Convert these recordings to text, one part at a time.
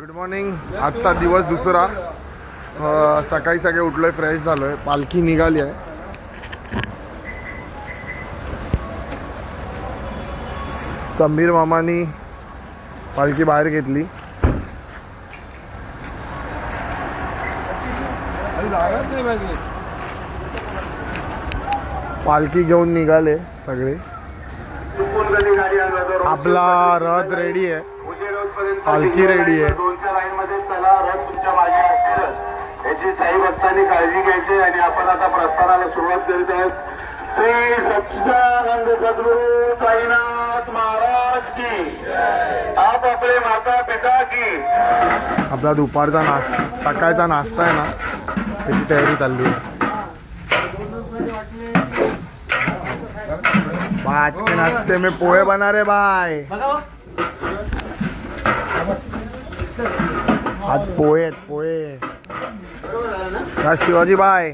Good morning आजचा दिवस दुसरा. सकाळी सकाळी उठलोय फ्रेश झालोय. पालखी निघाली आहे. समीर मामानी पालखी बाहेर घेतली. पालखी घेऊन निघाले सगळे. आपला रथ रेडी आहे. पालखी ready आहे. दोनच्या लाईन मध्ये चला रथ तुमच्या मागे असेलच याची साई भक्तांनी काळजी घ्यायची आणि आपण आता प्रस्थानाला सुरुवात करीत आहोत. श्री सच्चिदानंद सद्गुरु साईनाथ महाराज की. आप आपले माता पिता की. आपला दुपारचा नाश्ता सकाळचा नाश्ता आहे ना त्याची तयारी चालली आहे. आज के नाश्ते में पोहे बना रे भाई. आज पोहे आहेत पोहे. का शिवाजी बाय.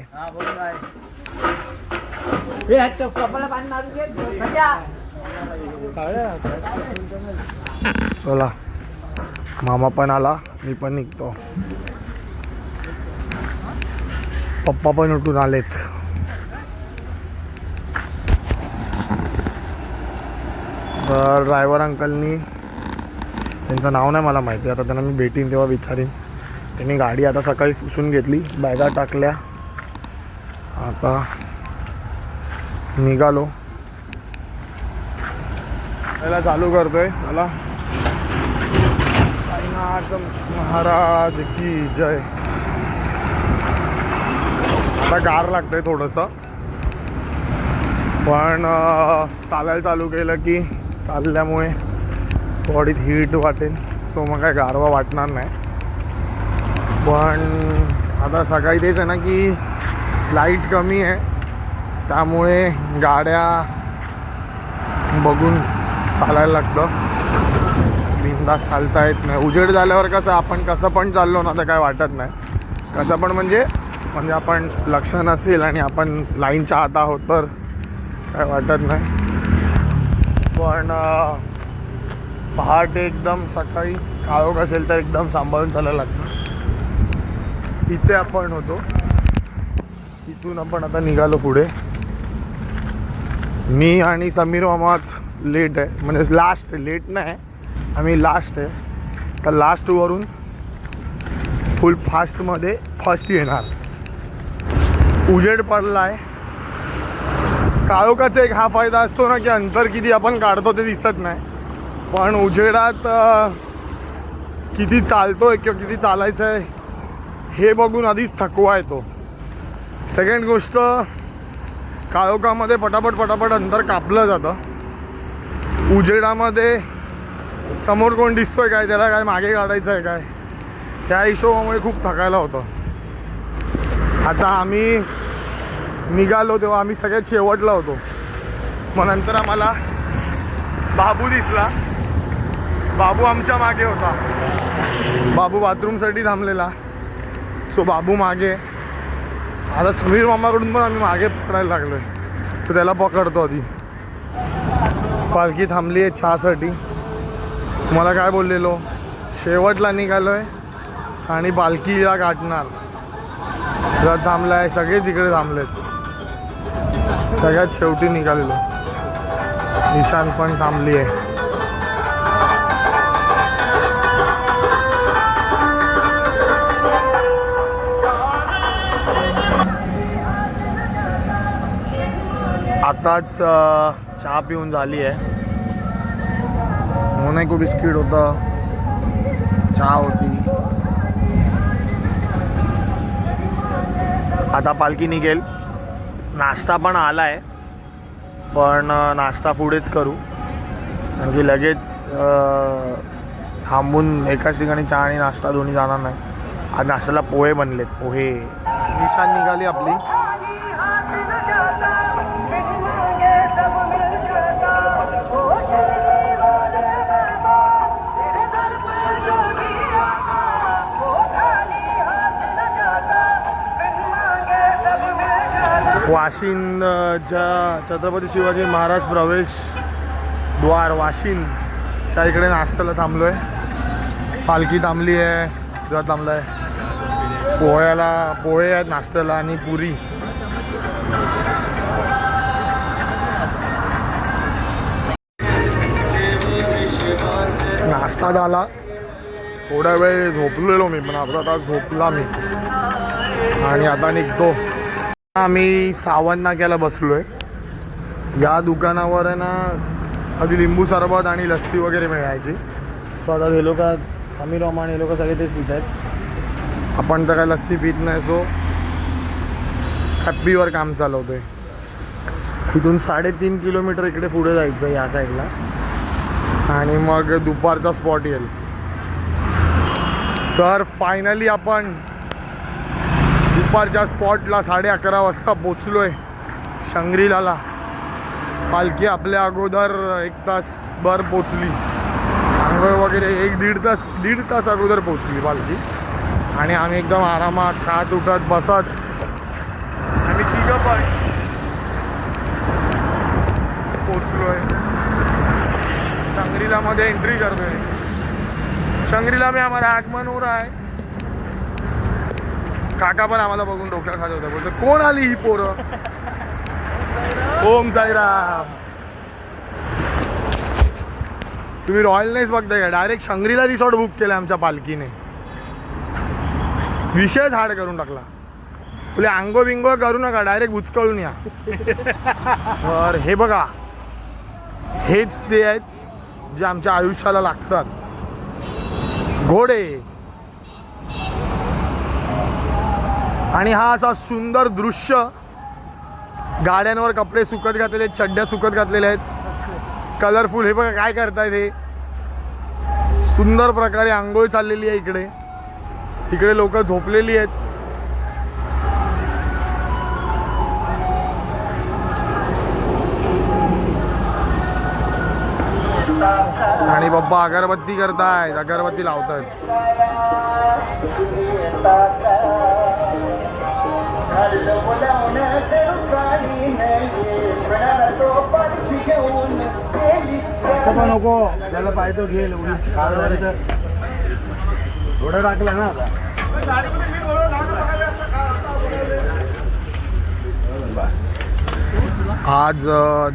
चला. मामा पण आला मी पण निघतो. पप्पा पण उठून आलेत. तर ड्रायव्हर अंकलनी त्यांचं नाव नाही मला माहिती. आता त्यांना मी भेटीन तेव्हा विचारीन. त्यांनी गाडी आता सकाळी पुसून घेतली. बॅगा टाकल्या. आता निघालो. पहिला चालू करतोय. चला. साईनाथ महाराज की जय. आता गार लागतंय थोडंसं. पण चालायला चालू केलं की चालल्यामुळे बॉडीत हीट वाटेल. सो मग काय गारवा वाटणार नाही. पण आता सकाळी तेच आहे ना की लाइट कमी आहे. त्यामुळे गाड्या बघून चालायला लागतं. बिंदास चालता येत नाही. उजेड झाल्यावर कसं आपण कसं पण चाललो ना तर काय वाटत नाही. कसं पण म्हणजे म्हणजे आपण लक्ष नसेल आणि आपण लाईनच्या आत आहोत तर काय वाटत नाही. पण पहाटे एकदम सकाळी काळोख असेल तर एकदम सांभाळून चालायला लागतं. इथे आपण होतो. इथून आपण आता निघालो पुढे. मी आणि समीर मामाच लेट आहे. म्हणजे लास्ट लेट नाही. आम्ही लास्ट आहे. तर लास्टवरून फुल फास्टमध्ये फर्स्ट येणार. उजेड पडला आहे काळोखाचा एक हा फायदा असतो ना की अंतर किती आपण काढतो ते दिसत नाही. पण उजेडात किती चालतोय किंवा किती चालायचं आहे हे बघून आधीच थकवा येतो. सेकंड गोष्ट काळोखामध्ये पटापट पटापट अंतर कापलं जातं. उजेडामध्ये समोर कोण दिसतोय काय त्याला काय मागे काढायचं आहे काय त्या हिशोबामुळे खूप थकायला होतं. आता आम्ही निघालो तेव्हा आम्ही सगळ्यात शेवटला होतो. मग नंतर आम्हाला बाबू दिसला. बाबू आमच्या मागे होता. बाबू बाथरूमसाठी थांबलेला. सो बाबू मागे. आता समीर मामाकडून पण आम्ही मागे पडायला लागलोय. तर त्याला पकडतो आधी. पालखी थांबली आहे चहासाठी. मला काय बोललेलो? शेवटला निघालोय आणि पालखीला गाठणार. रथ थांबलाय सगळे तिकडे थांबलेत. सगळ्यात शेवटी निघालेलो. निशान पण थांबली आहे. आत्ताच चहा पिऊन झाली आहे. मोनॅको बिस्किट होतं? चहा होती. आता पालखी निघेल. नाश्ता पण आला आहे पण नाश्ता पुढेच करू. कारण की लगेच थांबून एकाच ठिकाणी चहा आणि नाश्ता दोन्ही जाणार नाही. आज नाश्त्याला पोहे बनलेत. पोहे. निशान निघाली आपली. वाशिंदच्या छत्रपती शिवाजी महाराज प्रवेश द्वार वाशिंदच्या इकडे नाश्त्याला थांबलो आहे पालखी थांबली आहे किंवा थांबलं आहे पोह्याला पोहे आहेत नाश्त्याला आणि पुरी. नाश्ता झाला. थोडा वेळ झोपलेलो मी पण आता झोपला मी. आणि आता निघतो. आम्ही सावंत नाक्याला बसलो आहे या दुकानावर आहे ना आधी लिंबू सरबत आणि लस्सी वगैरे मिळायची. सो आता हे लोक समीर रोमान हे लोक सगळे तेच पित आहेत आपण तर काय लस्सी पित नाही सो हॅप्पीवर काम चालवतो आहे इथून साडेतीन किलोमीटर इकडे पुढे जायचं या साईडला आणि मग दुपारचा स्पॉट येईल. तर फायनली आपण दुपारच्या स्पॉटला साडे अकरा वाजता पोचलो आहे शंग्रीलाला. पालखी आपल्या अगोदर एक तास भर पोचली आंघोळ वगैरे एक दीड तास दीड तास अगोदर पोचली पालखी. आणि आम्ही एकदम आरामात खात उठत बसत. आम्ही तिघं पण पोचलो आहे शंग्रीलामध्ये एंट्री करतोय. शंग्रीला मी आम्हाला आगमन हो रहा है काका पण आम्हाला बघून डोक्या खात होता. बोलतो कोण आली ही पोरं? ओम साईराम. तुम्ही रॉयल नाहीच बघताय का? डायरेक्ट शंग्रीला रिसॉर्ट बुक केलं आमच्या पालखीने. विषयच हाड करून टाकला. तुला आंगो बिंगो करू नका डायरेक्ट उचकळून या. तर हे बघा हेच ते आहेत जे आमच्या आयुष्याला लागतात. घोडे. आणि हा असा सुंदर दृश्य गाड्यांवर कपडे सुकत घातलेले आहेत चड्ड्या सुकत घातलेल्या आहेत. कलरफुल हे बघा काय करतायत हे. सुंदर प्रकारे आंघोळ चाललेली आहे इकडे. इकडे लोक झोपलेली आहेत. आणि पप्पा अगरबत्ती करतायत अगरबत्ती लावतायत. असं पण नको. त्याला पाहिजे घेईल थोडं टाकलं ना आता. आज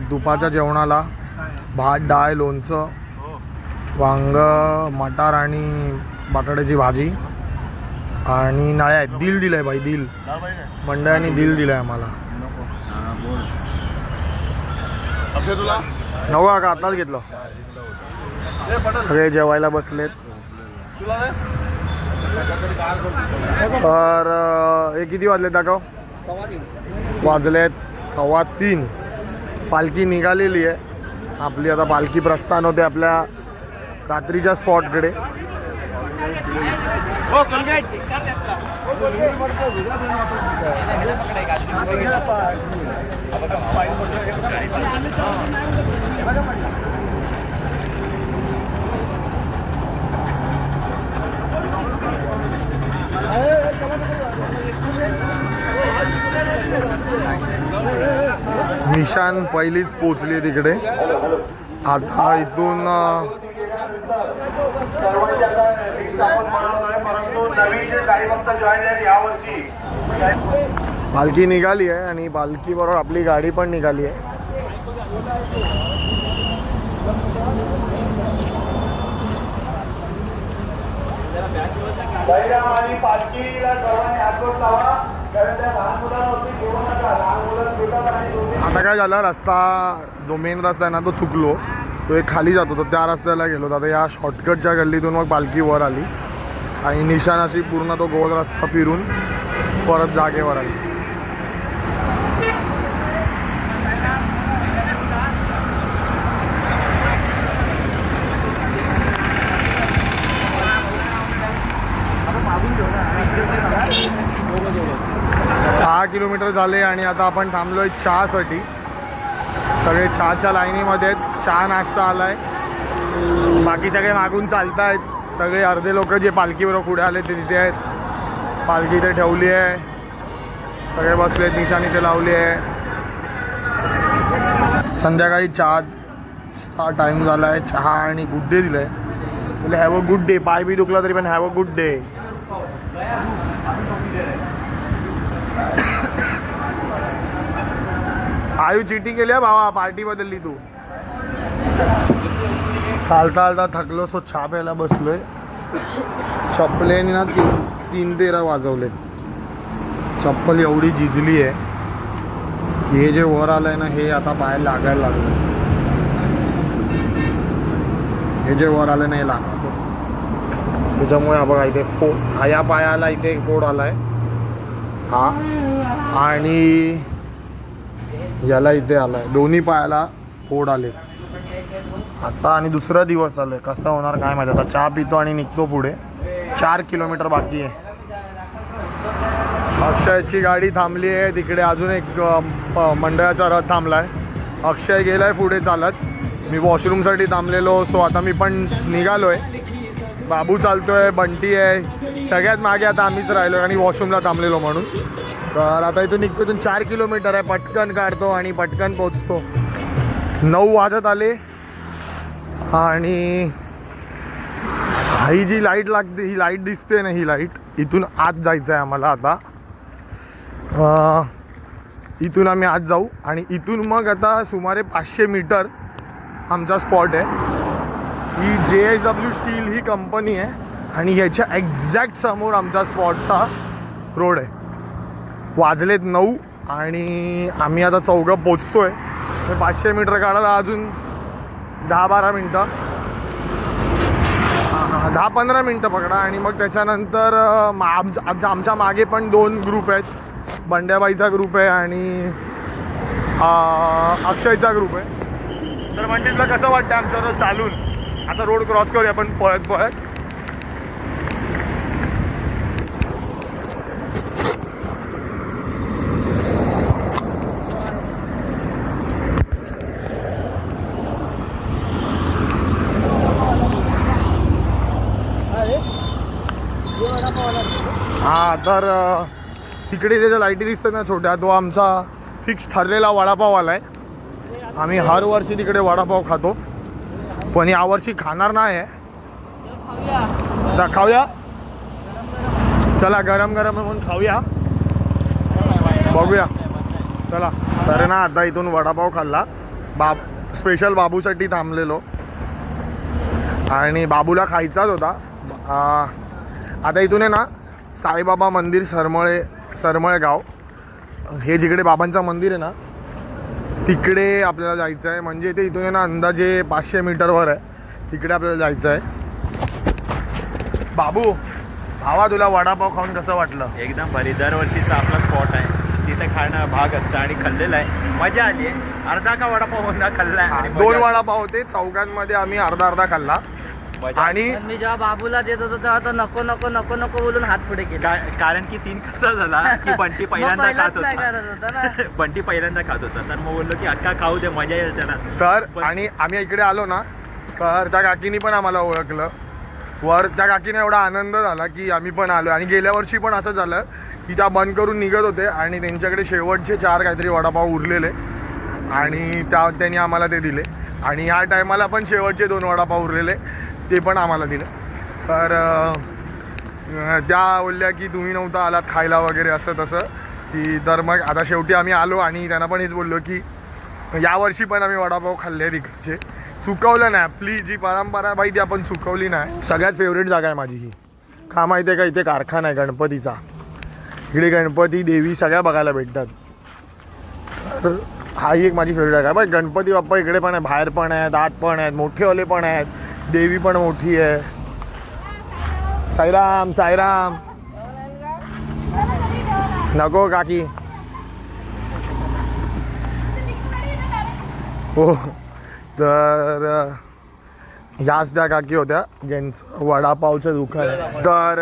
दुपारच्या जेवणाला भात डाळ लोणचं वांग मटार आणि बटाट्याची भाजी. आणि नाळ्या आहेत. दिल दिलं आहे बाई दिल. मंडळाने दिल दिलं आहे आम्हाला. नको का? आताच घेतलं. सगळे जेवायला बसलेत. तर हे किती वाजले दाखव? वाजलेत सव्वा तीन. पालखी निघालेली आहे. आपली आता पालखी प्रस्थान होते आपल्या रात्रीच्या स्पॉटकडे हो, निशान पहिलीच पोचली तिकडे. आता इथून सर्वांचे आता fix आपण बनवतोय, परंतु नवीन जे काही भक्त जॉईन आहेत यावर्षी. पालखी निघाली आहे आणि पालखी बरोबर आपली गाडी पण निघाली आहे. बैराम आणि पालखीला सर्वांनी हातोट लावा कारण त्या लहान मुलांवरती घेऊ नका लहान मुलं सुटत आणि दोन्ही आता काय झालं रस्ता जो मेन रस्ता आहे ना तो चुकलो. तो एक खाली जातो तर त्या रस्त्याला गेलो. तर आता या शॉर्टकटच्या गल्लीतून मग पालखी वर आली. आणि निशाणाशी पूर्ण तो गोल रस्ता फिरून परत जागेवर आली. सहा किलोमीटर झाले आणि आता आपण थांबलोय चहासाठी. सगळे चहाच्या लाईनीमध्ये आहेत. चहा नाश्ता आला आहे बाकी सगळे मागून चालत आहेत सगळे अर्धे लोक जे पालखीबरोबर पुढे आले ते तिथे आहेत. पालखी इथे ठेवली आहे. सगळे बसले निशाणी ते लावली आहे. संध्याकाळी चहाचा टाईम झाला आहे चहा आणि गुड डे दिलं आहे बोले हॅव अ गुड डे पाय बी दुखला तरी पण हॅव अ गुड डे आयु चिटी केली भावा पार्टी बदलली तू। चालता चालता थकलो सो चहा प्यायला बसलोय. चप्पलेने ना तीन तीन तेरा वाजवले. चप्पल एवढी झिजली आहे की हे जे वर आलंय ना हे आता पायाला लागायला लागलं. हे जे वर आलं नाही हे त्याच्यामुळे हा बघा इथे फोड हा या पायाला इथे एक फोड आलाय. हा. आणि याला इथे आलाय. दोन्ही पायाला फोड आले. आता आणि दुसरा दिवस चालू आहे कसं होणार काय माहिती. आता चहा पितो आणि निघतो पुढे. चार किलोमीटर बाकी आहे. अक्षयची गाडी थांबली आहे. तिकडे अजून एक मंडळाचा रथ थांबला आहे अक्षय गेलाय पुढे चालत. मी वॉशरूमसाठी थांबलेलो सो आता मी पण निघालो आहे बाबू चालतोय बंटी आहे. सगळ्यात मागे आता आम्हीच राहिलो आणि वॉशरूमला थांबलेलो म्हणून. तर आता इथून निघतो इथून चार किलोमीटर आहे. पटकन काढतो आणि पटकन पोचतो. नऊ वाजत आले. आणि ही जी लाइट लागते ही लाइट दिसते ना ही लाइट इथून आत जायचं आहे आम्हाला आता. इथून आम्ही आत जाऊ. आणि इथून मग आता सुमारे पाचशे मीटर आमचा स्पॉट आहे. ही जे एस डब्ल्यू स्टील ही कंपनी आहे. आणि याच्या एक्झॅक्ट समोर आमचा स्पॉटचा रोड आहे. वाजलेत नऊ आणि आम्ही आता चौघं पोचतो आहे पाचशे मीटर काढायला अजून दहा बारा मिनटं. हां, हां, दहा पंधरा मिनटं पकडा आणि मग त्याच्यानंतर अं, आमच्या आमच्या- मागे पण दोन ग्रुप आहेत. बंड्याबाईचा ग्रुप आहे आणि अक्षयचा ग्रुप आहे. तर म्हणजे तुला कसं वाटतं आमच्यावर चालून. आता रोड क्रॉस करूया आपण पळत पळत हा तर तिकडे त्याच्या लाईटी दिसतात ना छोट्या तो आमचा फिक्स ठरलेला वडापाववाला आहे आम्ही हर वर्षी तिकडे वडापाव खातो. पण यावर्षी खाणार नाही आहे. आता खाऊया? चला गरम गरम म्हणून खाऊया. बघूया. चला तर ना आता इथून वडापाव खाल्ला. बाब स्पेशल बाबूसाठी थांबलेलो. आणि बाबूला खायचाच होता. आता इथून आहे ना साईबाबा मंदिर सरमळे सरमळे गाव. हे जिकडे बाबांचं मंदिर आहे ना तिकडे आपल्याला जायचं आहे म्हणजे ते इथून आहे ना अंदाजे पाचशे मीटरवर आहे. तिकडे आपल्याला जायचं आहे बाबू भावा तुला वडापाव खाऊन कसं वाटलं? एकदम भारी. दरवर्षीचा आपला स्पॉट आहे. तिथे खाणं भाग असतं आणि खाल्लेलं आहे. मजा आली. आहे अर्धा का वडापाव होता खाल्लाय हा, आणि दोन वडापाव होते. चौघांमध्ये आम्ही अर्धा अर्धा खाल्ला. आणि मी जेव्हा बाबूला देत होतो तेव्हा तो नको नको नको नको बोलून हात पुढे केला. का- कारण की तीन कसा झाला की बंटी पहिल्यांदा पहिलाच खात नाही होता करत होता ना? बंटी पहिल्यांदा खात होता. तर मग बोललो की अक्का खाऊ दे मजा येईल त्याला. तर पण- आणि आम्ही इकडे आलो ना तर त्या काकीनी पण आम्हाला ओळखलं. वर त्या काकीने एवढा आनंद झाला की आम्ही पण आलो आणि गेल्या वर्षी पण असं झालं की त्या बंद करून निघत होते आणि त्यांच्याकडे शेवटचे चार काहीतरी वडापाव उरलेले आणि त्या त्यांनी आम्हाला ते दिले. आणि ह्या टायमाला पण शेवटचे दोन वडापाव उरलेले. ते पण आम्हाला दिलं. तर त्या बोलल्या की तुम्ही नव्हता आलात खायला वगैरे असं तसं. की तर मग आता शेवटी आम्ही आलो आणि त्यांना पण हेच बोललो की यावर्षी पण आम्ही वडापाव खाल्ले तिकडचे. चुकवलं नाही. आपली जी परंपरा बाई ती आपण चुकवली नाही. सगळ्यात फेवरेट जागा आहे माझी ही. का माहिती आहे का? इथे कारखाना आहे गणपतीचा. इकडे गणपती देवी सगळ्या बघायला भेटतात. तर हाही एक माझी फेवरेट जागा आहे. बाई गणपती बाप्पा इकडे पण आहे बाहेर पण आहेत आत पण आहेत मोठेवाले पण आहेत. देवी पण मोठी आहे. साईराम साईराम. नको काकी. हो. तर अ, ह्याच त्या काकी होत्या ज्यांचं वडापावचं दुकान आहे. तर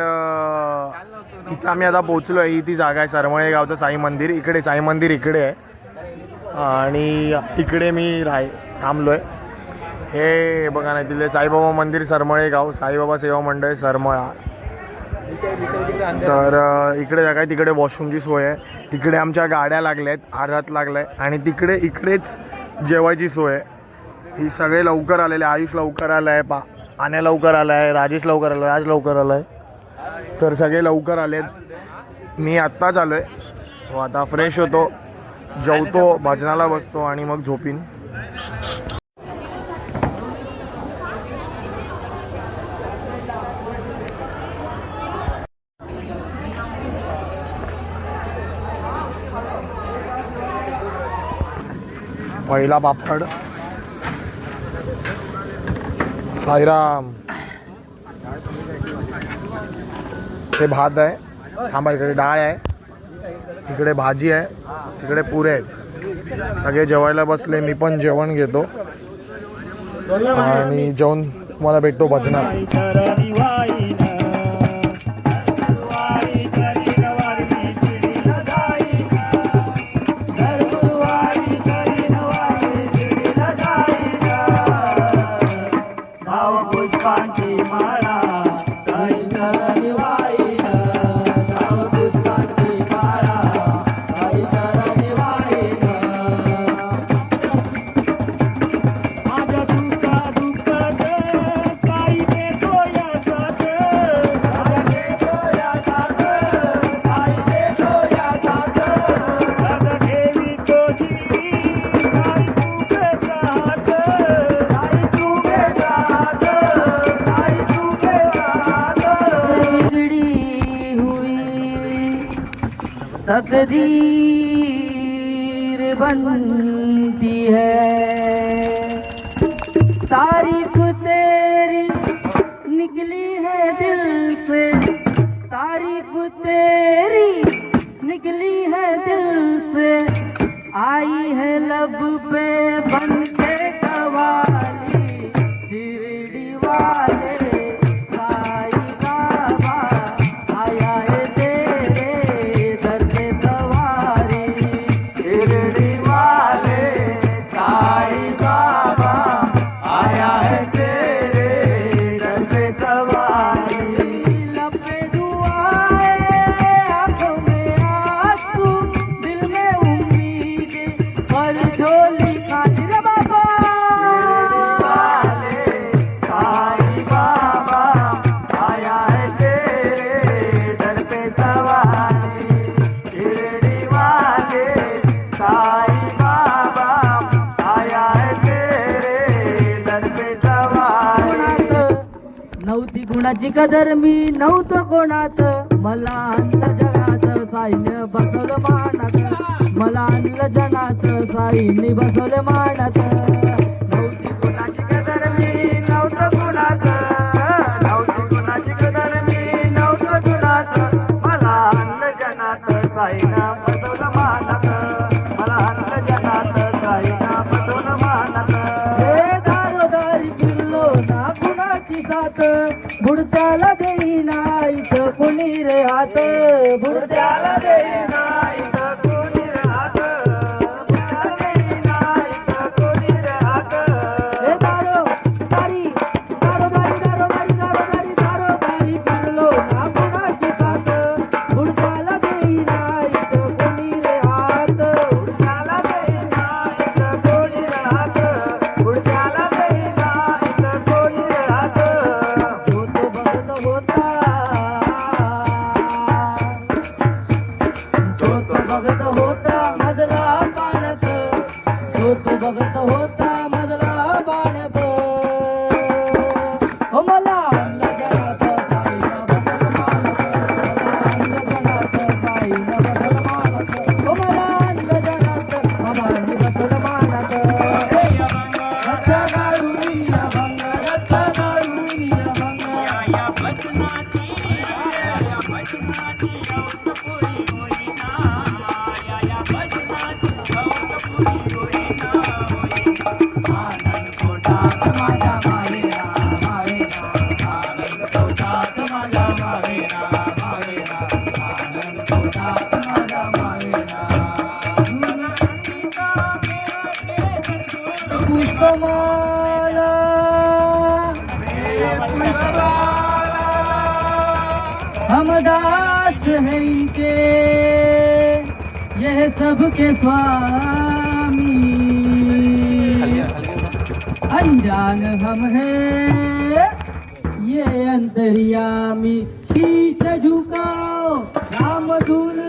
इथं आम्ही आता पोचलो आहे ही ती जागा आहे सरमळे गावचं साई मंदिर. इकडे साई मंदिर इकडे आहे. आणि तिकडे मी राह थांबलो आहे हे बघा नाही तिथले साईबाबा मंदिर सरमळे गाव साईबाबा सेवा मंडळ सरमळा. तर इकडे काय तिकडे वॉशरूमची सोय आहे. तिकडे आमच्या गाड्या लागल्या आहेत आरात लागला आहे आणि तिकडे इकडेच जेवायची सोय आहे. ही सगळे लवकर आलेले आयुष लवकर आलं आहे पा आण्या लवकर आलं आहे राजेश लवकर आला राज लवकर आलं आहे तर सगळे लवकर आलेत. मी आत्ताच आलो आहे सो आता फ्रेश होतो जेवतो भजनाला बसतो आणि मग झोपीन. पहिला बापड साईराम. हे भात आहे. थांबा इकडे डाळ आहे. इकडे भाजी आहे. तिकडे पुरे आहेत. सगळे जेवायला बसले. मी पण जेवण घेतो. आणि जेवण तुम्हाला भेटतो भजनात. तकदीर बनती है। सारी माझी गुणाची कदर मी नव्हतं कोणाच मला आणलं जगाचं साईन बसल मानत. मला आणलं जनाचं साईने बसल मानत. हाथ बुढ़ जाला Thank you. हम दास हैं इनके यह सबके स्वामी। अनजान हम हैं ये अंतर्यामी शीश झुकाओ राम धुन